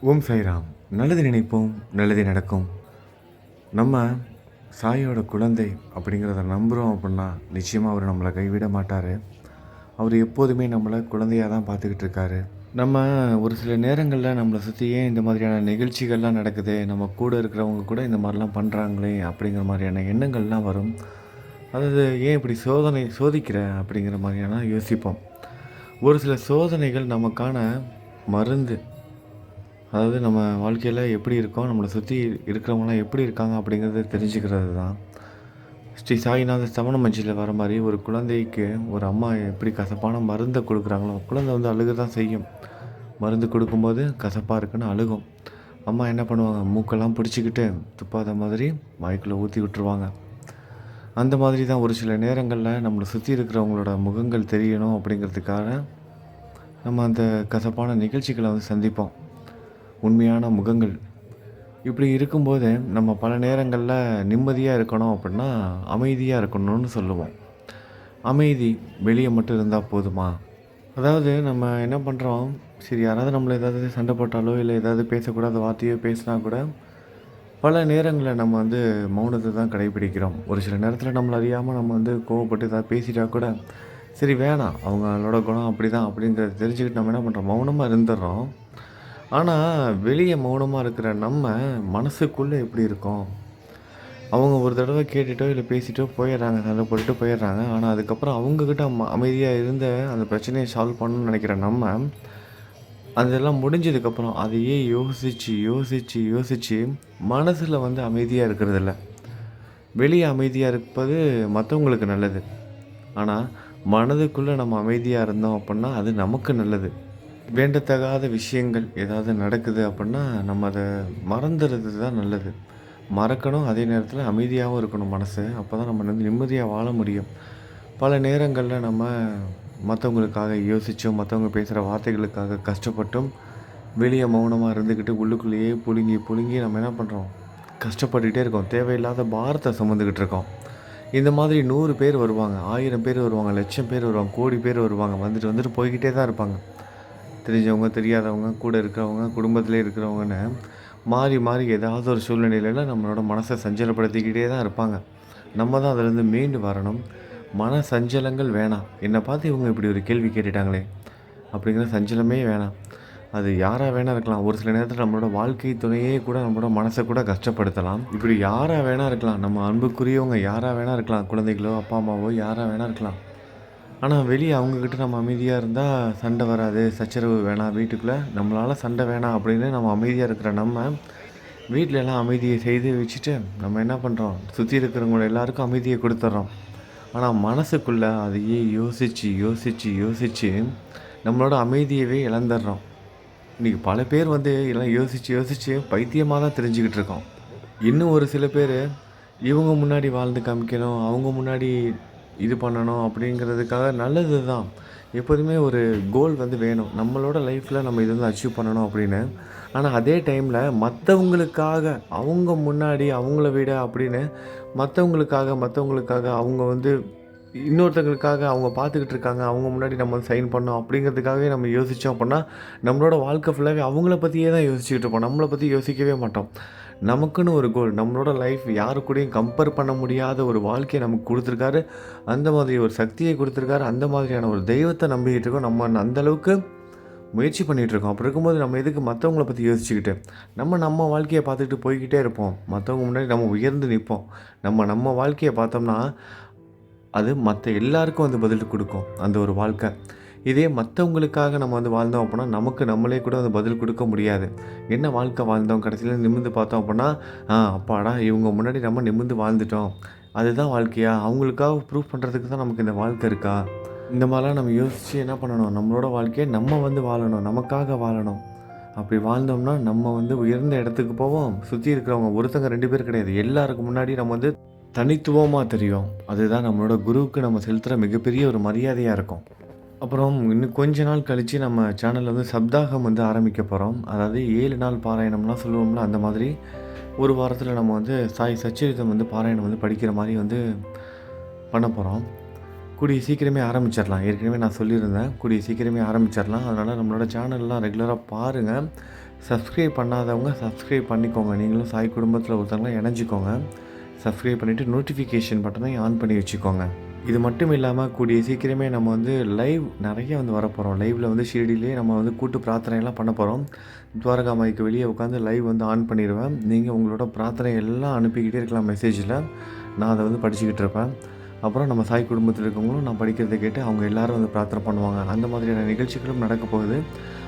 ஓம் சாய்ராம். நல்லது நினைப்போம் நல்லது நடக்கும். நம்ம சாயோட குழந்தை அப்படிங்கிறத நம்புகிறோம் அப்படின்னா நிச்சயமாக அவர் நம்மளை கைவிட மாட்டார். அவர் எப்போதுமே நம்மளை குழந்தையாக தான் பார்த்துக்கிட்டு இருக்காரு. நம்ம ஒரு சில நேரங்களில் நம்மளை சுற்றி ஏன் இந்த மாதிரியான நிகழ்ச்சிகள்லாம் நடக்குது? நம்ம கூட இருக்கிறவங்க கூட இந்த மாதிரிலாம் பண்ணுறாங்களே அப்படிங்கிற மாதிரியான எண்ணங்கள்லாம் வரும். அதாவது ஏன் இப்படி சோதனை சோதிக்கிற அப்படிங்கிற மாதிரியான யோசிப்போம். ஒரு சில சோதனைகள் நமக்கான மருந்து அதாவது நம்ம வாழ்க்கையில் எப்படி இருக்கோம் நம்மளை சுற்றி இருக்கிறவங்களாம் எப்படி இருக்காங்க அப்படிங்கிறத தெரிஞ்சுக்கிறது தான். ஸ்ரீ சாய்நாத சமண மஞ்சியில் வர மாதிரி ஒரு குழந்தைக்கு ஒரு அம்மா எப்படி கசப்பான மருந்தை கொடுக்குறாங்களோ குழந்தை வந்து அழுக தான் செய்யும். மருந்து கொடுக்கும்போது கசப்பாக இருக்குன்னு அழுகும். அம்மா என்ன பண்ணுவாங்க மூக்கெல்லாம் பிடிச்சிக்கிட்டு துப்பாத மாதிரி வாய்க்குள்ளே ஊற்றி விட்டுருவாங்க. அந்த மாதிரி தான் ஒரு சில நேரங்களில் நம்மளை சுற்றி இருக்கிறவங்களோட முகங்கள் தெரியணும் அப்படிங்கிறதுக்காக நம்ம அந்த கசப்பான நிகழ்ச்சிகளை வந்து சந்திப்போம். உண்மையான முகங்கள். இப்படி இருக்கும்போது நம்ம பல நேரங்களில் நிம்மதியாக இருக்கணும் அப்படின்னா அமைதியாக இருக்கணும்னு சொல்லுவோம். அமைதி வெளியே மட்டும் இருந்தால் போதுமா? அதாவது நம்ம என்ன பண்ணுறோம் சரி யாராவது நம்மளை ஏதாவது சண்டை போட்டாலோ இல்லை ஏதாவது பேசக்கூடாத வார்த்தையோ பேசினா கூட பல நேரங்களில் நம்ம வந்து மௌனத்தை தான் கடைபிடிக்கிறோம். ஒரு சில நேரத்தில் நம்மளை அறியாமல் நம்ம வந்து கோவப்பட்டு ஏதாவது பேசிட்டா கூட சரி வேணாம். அவங்களோட குணம் அப்படி தான் அப்படிங்கிறத தெரிஞ்சுக்கிட்டு நம்ம என்ன பண்ணுறோம் மௌனமாக இருந்துடுறோம். ஆனால் வெளியே மௌனமாக இருக்கிற நம்ம மனசுக்குள்ளே எப்படி இருக்கோம்? அவங்க ஒரு தடவை கேட்டுட்டோ இல்லை பேசிட்டோ போயிடுறாங்க சண்டை போட்டுட்டு போயிடுறாங்க. ஆனால் அதுக்கப்புறம் அவங்கக்கிட்ட அம அமைதியாக இருந்த அந்த பிரச்சனையை சால்வ் பண்ணணும்னு நினைக்கிற நம்ம அதெல்லாம் முடிஞ்சதுக்கப்புறம் அதையே யோசித்து யோசித்து யோசித்து மனசில் வந்து அமைதியாக இருக்கிறதில்ல. வெளியே அமைதியாக இருப்பது மற்றவங்களுக்கு நல்லது. ஆனால் மனதுக்குள்ளே நம்ம அமைதியாக இருந்தோம் அப்படின்னா அது நமக்கு நல்லது. வேண்டத்தகாத விஷயங்கள் ஏதாவது நடக்குது அப்படின்னா நம்ம அதை மறந்துடுறது தான் நல்லது. மறக்கணும் அதே நேரத்தில் அமைதியாகவும் இருக்கணும் மனசு. அப்போ தான் நம்ம வந்து நிம்மதியாக வாழ முடியும். பல நேரங்களில் நம்ம மற்றவங்களுக்காக யோசித்தும் மற்றவங்க பேசுகிற வார்த்தைகளுக்காக கஷ்டப்பட்டும் வெளியே மௌனமாக இருந்துக்கிட்டு உள்ளுக்குள்ளேயே புழுங்கி புழுங்கி நம்ம என்ன பண்ணுறோம் கஷ்டப்பட்டுக்கிட்டே இருக்கோம். தேவையில்லாத பாரத்தை சுமந்துக்கிட்டு இருக்கோம். இந்த மாதிரி நூறு பேர் வருவாங்க ஆயிரம் பேர் வருவாங்க லட்சம் பேர் வருவாங்க கோடி பேர் வருவாங்க வந்துட்டு வந்துட்டு போய்கிட்டே தான் இருப்பாங்க. தெரிஞ்சவங்க தெரியாதவங்க கூட இருக்கிறவங்க குடும்பத்திலே இருக்கிறவங்கன்னு மாறி மாறி ஏதாவது ஒரு சூழ்நிலையில் நம்மளோட மனசை சஞ்சலப்படுத்திக்கிட்டே தான் இருப்பாங்க. நம்ம தான் அதுலேருந்து மீண்டு வரணும். மன சஞ்சலங்கள் வேணாம். என்னை பார்த்து இவங்க இப்படி ஒரு கேள்வி கேட்டுட்டாங்களே அப்படிங்கிற சஞ்சலமே வேணாம். அது யாராக வேணா இருக்கலாம். ஒரு சில நேரத்தில் நம்மளோட வாழ்க்கை துணையே கூட நம்மளோட மனசை கூட கஷ்டப்படுத்தலாம். இப்படி யாராக வேணா இருக்கலாம். நம்ம அன்புக்குரியவங்க யாராக வேணா இருக்கலாம். குழந்தைகளோ அப்பா அம்மாவோ யாராக வேணா இருக்கலாம். ஆனால் வெளியே அவங்கக்கிட்ட நம்ம அமைதியாக இருந்தால் சண்டை வராது சச்சரவு வேணாம் வீட்டுக்குள்ளே நம்மளால் சண்டை வேணாம் அப்படின்னு நம்ம அமைதியாக இருக்கிற நம்ம வீட்டில் எல்லாம் அமைதியை செய்து வச்சுட்டு நம்ம என்ன பண்ணுறோம் சுற்றி இருக்கிறவங்கள எல்லாருக்கும் அமைதியை கொடுத்துட்றோம் ஆனால் மனசுக்குள்ளே அதையே யோசித்து யோசித்து யோசித்து நம்மளோட அமைதியவே இழந்துடுறோம். இன்றைக்கி பல பேர் வந்து எல்லாம் யோசித்து யோசித்து பைத்தியமாக தான் தெரிஞ்சுக்கிட்டு இருக்கோம். இன்னும் ஒரு சில பேர் இவங்க முன்னாடி வாழ்ந்து காமிக்கணும் அவங்க முன்னாடி இது பண்ணணும் அப்படிங்கிறதுக்காக நல்லது தான் எப்போதுமே ஒரு கோல் வந்து வேணும். நம்மளோட லைஃப்பில் நம்ம இது வந்து அச்சீவ் பண்ணணும் அப்படின்னு. ஆனால் அதே டைமில் மற்றவங்களுக்காக அவங்க முன்னாடி அவங்கள விட அப்படின்னு மற்றவங்களுக்காக மற்றவங்களுக்காக அவங்க வந்து இன்னொருத்தங்களுக்காக அவங்க பார்த்துக்கிட்டு இருக்காங்க. அவங்க முன்னாடி நம்ம சைன் பண்ணோம் அப்படிங்கிறதுக்காகவே நம்ம யோசித்தோம் அப்படின்னா நம்மளோட வாழ்க்கை ஃபுல்லாகவே அவங்கள பற்றியே தான் யோசிச்சுக்கிட்டு இருப்போம். நம்மளை பற்றி யோசிக்கவே மாட்டோம். நமக்குன்னு ஒரு கோல் நம்மளோட லைஃப் யாரு கூடயும் கம்பேர் பண்ண முடியாத ஒரு வாழ்க்கையை நமக்கு கொடுத்துருக்காரு. அந்த மாதிரி ஒரு சக்தியை கொடுத்துருக்காரு. அந்த மாதிரியான ஒரு தெய்வத்தை நம்பிக்கிட்டு இருக்கோம். நம்ம அந்த அளவுக்கு முயற்சி பண்ணிகிட்ருக்கோம் அப்படி இருக்கும்போது நம்ம எதுக்கு மற்றவங்கள பற்றி யோசிச்சுக்கிட்டு நம்ம நம்ம வாழ்க்கையை பார்த்துக்கிட்டு போய்கிட்டே இருப்போம். மற்றவங்க முன்னாடி நம்ம உயர்ந்து நிற்போம். நம்ம நம்ம வாழ்க்கையை பார்த்தோம்னா அது மற்ற எல்லாருக்கும் வந்து பதில் கொடுக்கும். அந்த ஒரு வாழ்க்கை. இதே மற்றவங்களுக்காக நம்ம வந்து வாழ்ந்தோம் அப்படின்னா நமக்கு நம்மளே கூட வந்து பதில் கொடுக்க முடியாது. என்ன வாழ்க்கை வாழ்ந்தோம் கடைசியில் நிமிர்ந்து பார்த்தோம் அப்படின்னா அப்பாடா இவங்க முன்னாடி நம்ம நிமிர்ந்து வாழ்ந்துட்டோம். அதுதான் வாழ்க்கையா? அவங்களுக்காக ப்ரூவ் பண்ணுறதுக்கு தான் நமக்கு இந்த வாழ்க்கை இருக்கா? இந்த மாதிரிலாம் நம்ம யோசித்து என்ன பண்ணணும்? நம்மளோட வாழ்க்கையை நம்ம வந்து வாழணும் நமக்காக வாழணும். அப்படி வாழ்ந்தோம்னா நம்ம வந்து உயர்ந்த இடத்துக்கு போவோம். சுற்றி இருக்கிறவங்க ஒருத்தங்க ரெண்டு பேர் கிடையாது. எல்லாருக்கும் முன்னாடி நம்ம வந்து தனித்துவமாக தெரியும். அதுதான் நம்மளோட குருவுக்கு நம்ம செலுத்துகிற மிகப்பெரிய ஒரு மரியாதையாக இருக்கும். அப்புறம் இன்னும் கொஞ்ச நாள் கழித்து நம்ம சேனலில் வந்து சப்தாகம் வந்து ஆரம்பிக்க போகிறோம் அதாவது ஏழு நாள் பாராயணம்லாம் சொல்லுவோம்ல அந்த மாதிரி ஒரு வாரத்தில் நம்ம வந்து சாய் சச்சரித்தம் வந்து பாராயணம் வந்து படிக்கிற மாதிரி வந்து பண்ண போகிறோம் கூடிய சீக்கிரமே ஆரம்பிச்சிடலாம். ஏற்கனவே நான் சொல்லியிருந்தேன் கூடிய சீக்கிரமே ஆரம்பிச்சிடலாம். அதனால் நம்மளோட சேனல்லாம் ரெகுலராக பாருங்கள் சப்ஸ்கிரைப் பண்ணாதவங்க சப்ஸ்கிரைப் பண்ணிக்கோங்க. நீங்களும் சாய் குடும்பத்தில் ஒருத்தவங்களாம் இணைஞ்சிக்கோங்க. சப்ஸ்கிரைப் பண்ணிவிட்டு நோட்டிஃபிகேஷன் பட்டனை ஆன் பண்ணி வச்சுக்கோங்க. இது மட்டும் இல்லாமல் கூடிய சீக்கிரமே நம்ம வந்து லைவ் நிறைய வந்து வரப்போகிறோம் லைவில் வந்து ஷீர்டிலே நம்ம வந்து கூட்டு பிரார்த்தனையெல்லாம் பண்ண போகிறோம் துவாரகா மாய்க்கு வெளியே உட்காந்து லைவ் வந்து ஆன் பண்ணிடுவேன் நீங்கள் உங்களோட பிரார்த்தனை எல்லாம் அனுப்பிக்கிட்டே இருக்கலாம் மெசேஜில் நான் அதை வந்து படிச்சுக்கிட்டு இருப்பேன். அப்புறம் நம்ம சாய் குடும்பத்தில் இருக்கவங்களும் நான் படிக்கிறதை கேட்டு அவங்க எல்லாரும் வந்து பிரார்த்தனை பண்ணுவாங்க. அந்த மாதிரியான நிகழ்ச்சிகளும் நடக்க போகுது.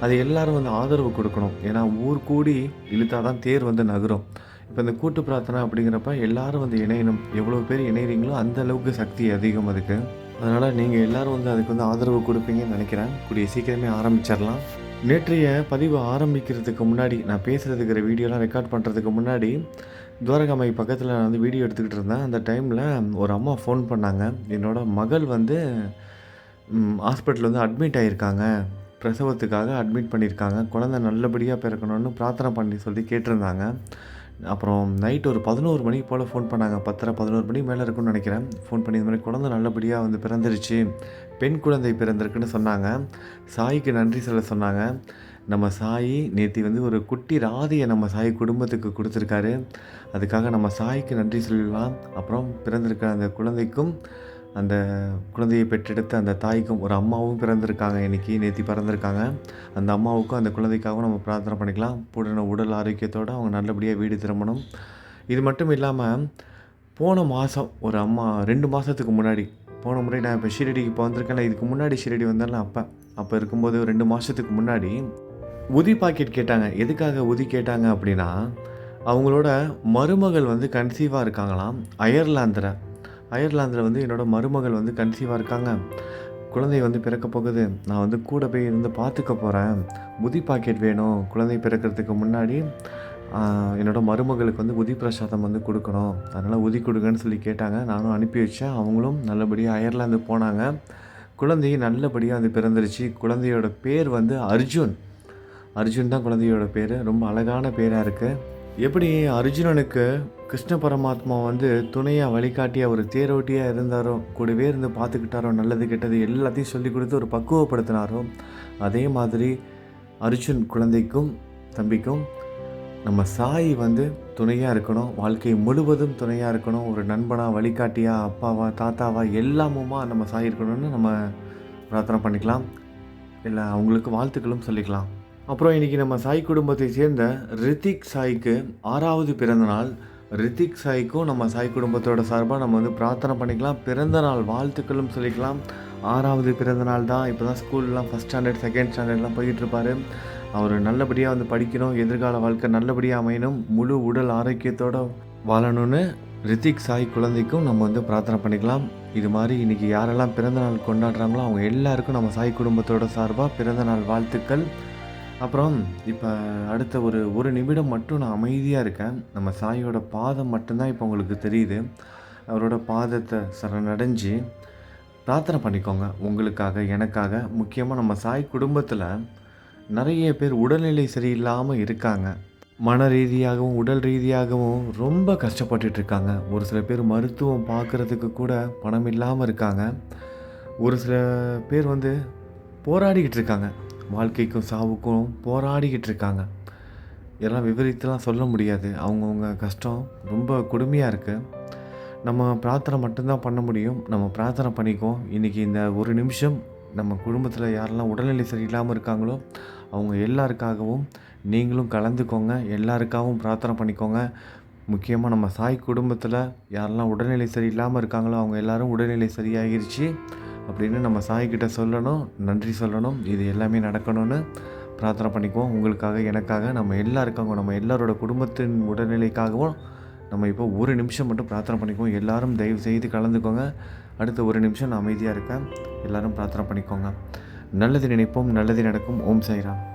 அது எல்லாரும் வந்து ஆதரவு கொடுக்கணும். ஏன்னா ஊர் கூடி இழுத்தாதான் தேர் வந்து நகரும். இப்போ இந்த கூட்டு பிரார்த்தனை அப்படிங்கிறப்ப எல்லாரும் வந்து இணையணும். எவ்வளோ பேர் இணைகிறீங்களோ அந்த அளவுக்கு சக்தி அதிகம் அதுக்கு. அதனால் நீங்கள் எல்லோரும் வந்து அதுக்கு வந்து ஆதரவு கொடுப்பீங்கன்னு நினைக்கிறேன். கூடிய சீக்கிரமே ஆரம்பிச்சிடலாம். நேற்றைய பதிவு ஆரம்பிக்கிறதுக்கு முன்னாடி நான் பேசுகிறதுக்கிற வீடியோலாம் ரெக்கார்ட் பண்ணுறதுக்கு முன்னாடி துவாரகாமை பக்கத்தில் நான் வந்து வீடியோ எடுத்துக்கிட்டு இருந்தேன். அந்த டைமில் ஒரு அம்மா ஃபோன் பண்ணாங்க. என்னோடய மகள் வந்து ஹாஸ்பிட்டலில் வந்து அட்மிட் ஆகியிருக்காங்க பிரசவத்துக்காக அட்மிட் பண்ணியிருக்காங்க. குழந்தை நல்லபடியாக பிறக்கணும்னு பிரார்த்தனை பண்ணி சொல்லி கேட்டிருந்தாங்க. அப்புறம் நைட் ஒரு பதினோரு மணிக்கு போல் ஃபோன் பண்ணாங்க. பத்தரை பதினோரு மணி மேலே இருக்கும்னு நினைக்கிறேன். ஃபோன் பண்ணி இந்த மாதிரி குழந்தை நல்லபடியாக வந்து பிறந்துருச்சு. பெண் குழந்தை பிறந்திருக்குன்னு சொன்னாங்க. சாய்க்கு நன்றி சொல்ல சொன்னாங்க. நம்ம சாய் நேற்று வந்து ஒரு குட்டி ராதியை நம்ம சாய் குடும்பத்துக்கு கொடுத்துருக்காரு. அதுக்காக நம்ம சாய்க்கு நன்றி சொல்லலாம். அப்புறம் பிறந்திருக்கிற அந்த குழந்தைக்கும் அந்த குழந்தையை பெற்றெடுத்த அந்த தாய்க்கும் ஒரு அம்மாவும் பிறந்திருக்காங்க இன்னைக்கு நேற்றி பிறந்திருக்காங்க. அந்த அம்மாவுக்கும் அந்த குழந்தைக்காகவும் நம்ம பிரார்த்தனை பண்ணிக்கலாம். பூரண உடல் ஆரோக்கியத்தோடு அவங்க நல்லபடியாக வீடு திரும்பணும். இது மட்டும் இல்லாமல் போன மாதம் ஒரு அம்மா ரெண்டு மாதத்துக்கு முன்னாடி போன முறை நான் இப்போ ஷீரடிக்கு இப்போ வந்திருக்கேன்ல இதுக்கு முன்னாடி ஷீரடி வந்தாலும் அப்போ அப்போ இருக்கும்போது ஒரு ரெண்டு மாதத்துக்கு முன்னாடி உதி பாக்கெட் கேட்டாங்க. எதுக்காக உதி கேட்டாங்க அப்படின்னா அவங்களோட மருமகள் வந்து கன்சீவாக இருக்காங்களாம். அயர்லாந்தில். அயர்லாந்தில் வந்து என்னோடய மருமகள் வந்து கன்சீவாக இருக்காங்க. குழந்தை வந்து பிறக்க போகுது. நான் வந்து கூட போய் இருந்து பார்த்துக்க போகிறேன் உதி பாக்கெட் வேணும். குழந்தை பிறக்கிறதுக்கு முன்னாடி என்னோடய என்னோட மருமகளுக்கு வந்து உதி பிரசாதம் வந்து கொடுக்கணும். அதனால் உதி கொடுங்கன்னு சொல்லி கேட்டாங்க. நானும் அனுப்பி வச்சேன். அவங்களும் நல்லபடியாக அயர்லாந்து போனாங்க. குழந்தையை நல்லபடியாக வந்து பிறந்துருச்சு. குழந்தையோட பேர் வந்து அர்ஜுன். அர்ஜுன் தான் குழந்தையோட பேர். ரொம்ப அழகான பேராக இருக்குது எப்படி அர்ஜுனனுக்கு கிருஷ்ண பரமாத்மா வந்து துணையாக வழிகாட்டியாக ஒரு தேரோட்டியாக இருந்தாரோ கூடவே இருந்து பார்த்துக்கிட்டாரோ நல்லது கெட்டது எல்லாத்தையும் சொல்லி கொடுத்து ஒரு பக்குவப்படுத்தினாரோ அதே மாதிரி அர்ஜுன் குழந்தைக்கும் தம்பிக்கும் நம்ம சாய் வந்து துணையாக இருக்கணும் வாழ்க்கை முழுவதும் துணையாக இருக்கணும் ஒரு நண்பனாக வழிகாட்டியா அப்பாவா தாத்தாவா எல்லாமுமா நம்ம சாய் இருக்கணும்னு நம்ம பிரார்த்தனை பண்ணிக்கலாம். இல்லை அவங்களுக்கு வாழ்த்துக்களும் சொல்லிக்கலாம். அப்புறம் இன்றைக்கி நம்ம சாய் குடும்பத்தை சேர்ந்த ரித்திக் சாய்க்கு ஆறாவது பிறந்தநாள் ரித்திக் சாய்க்கும் நம்ம சாய் குடும்பத்தோட சார்பாக நம்ம வந்து பிரார்த்தனை பண்ணிக்கலாம். பிறந்த நாள் வாழ்த்துக்களும் சொல்லிக்கலாம். ஆறாவது பிறந்த நாள் தான். இப்போ தான் ஸ்கூல்லாம் ஃபஸ்ட் ஸ்டாண்டர்ட் செகண்ட் ஸ்டாண்டர்ட்லாம் போயிட்டுருப்பாரு. அவர் நல்லபடியாக வந்து படிக்கணும். எதிர்கால வாழ்க்கை நல்லபடியாக அமையணும். முழு உடல் ஆரோக்கியத்தோடு வாழணும்னு ரித்திக் சாய் குழந்தைக்கும் நம்ம வந்து பிரார்த்தனை பண்ணிக்கலாம். இது மாதிரி இன்றைக்கி யாரெல்லாம் பிறந்த நாள் கொண்டாடுறாங்களோ அவங்க எல்லாருக்கும் நம்ம சாய் குடும்பத்தோட சார்பாக பிறந்த நாள் வாழ்த்துக்கள். அப்புறம் இப்போ அடுத்த ஒரு ஒரு நிமிடம் மட்டும் நான் அமைதியாக இருக்கேன். நம்ம சாயோட பாதம் மட்டும்தான் இப்போ உங்களுக்கு தெரியுது. அவரோட பாதத்தை சரணடைஞ்சு பிரார்த்தனை பண்ணிக்கோங்க. உங்களுக்காக எனக்காக. முக்கியமாக நம்ம சாய் குடும்பத்தில் நிறைய பேர் உடல்நிலை சரியில்லாமல் இருக்காங்க. மன ரீதியாகவும் உடல் ரீதியாகவும் ரொம்ப கஷ்டப்பட்டுட்டு இருக்காங்க. ஒரு சில பேர் மருத்துவம் பார்க்குறதுக்கு கூட பணம் இல்லாமல் இருக்காங்க. ஒரு சில பேர் வந்து போராடிக்கிட்டு இருக்காங்க. வாழ்க்கைக்கும் சாவுக்கும் போராடிக்கிட்டு இருக்காங்க. இதெல்லாம் விவரித்துலாம் சொல்ல முடியாது. அவங்கவுங்க கஷ்டம் ரொம்ப கொடுமையாக இருக்குது நம்ம பிரார்த்தனை மட்டும்தான் பண்ண முடியும். நம்ம பிரார்த்தனை பண்ணிக்குவோம். இன்றைக்கி இந்த ஒரு நிமிஷம் நம்ம குடும்பத்தில் யாரெல்லாம் உடல்நிலை சரியில்லாமல் இருக்காங்களோ அவங்க எல்லாருக்காகவும் நீங்களும் கலந்துக்கோங்க. எல்லாருக்காகவும் பிரார்த்தனை பண்ணிக்கோங்க. முக்கியமாக நம்ம சாய் குடும்பத்தில் யாரெல்லாம் உடல்நிலை சரியில்லாமல் இருக்காங்களோ அவங்க எல்லாரும் உடல்நிலை சரியாகிருச்சு அப்படின்னு நம்ம சாய்கிட்ட சொல்லணும் நன்றி சொல்லணும். இது எல்லாமே நடக்கணும்னு பிரார்த்தனை பண்ணிக்குவோம். உங்களுக்காக எனக்காக நம்ம எல்லாருக்காகவும் நம்ம எல்லாரோட குடும்பத்தின் உடல்நிலைக்காகவும் நம்ம இப்போ ஒரு நிமிஷம் மட்டும் பிரார்த்தனை பண்ணிக்குவோம். எல்லாரும் தயவு செய்து கலந்துக்கோங்க. அடுத்த ஒரு நிமிஷம் நான் அமைதியாக இருக்கேன். எல்லாரும் பிரார்த்தனை பண்ணிக்கோங்க. நல்லது நினைப்போம் நல்லது நடக்கும். ஓம் சாய்ராம்.